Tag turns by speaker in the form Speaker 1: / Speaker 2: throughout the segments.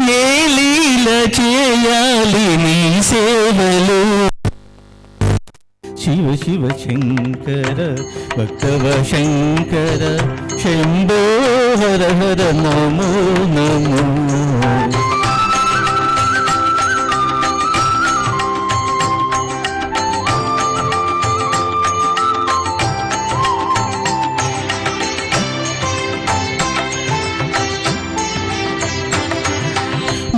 Speaker 1: ఏ లీల చేయాలి నీ సేవలు? శివ శివ శంకర భక్తవ శంకర శంభో హర హర నమో నమో.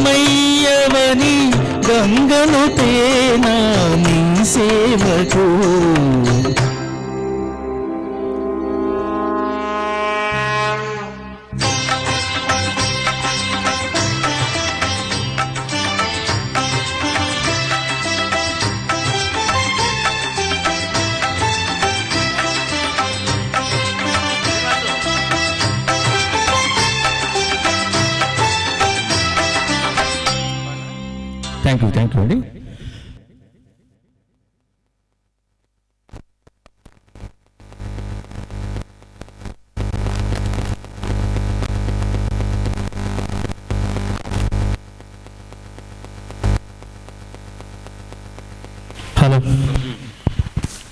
Speaker 1: జంగమయ్యవని గంగను తేనా నీ సేవకు? థ్యాంక్ యూ థ్యాంక్ యూ అండి హలో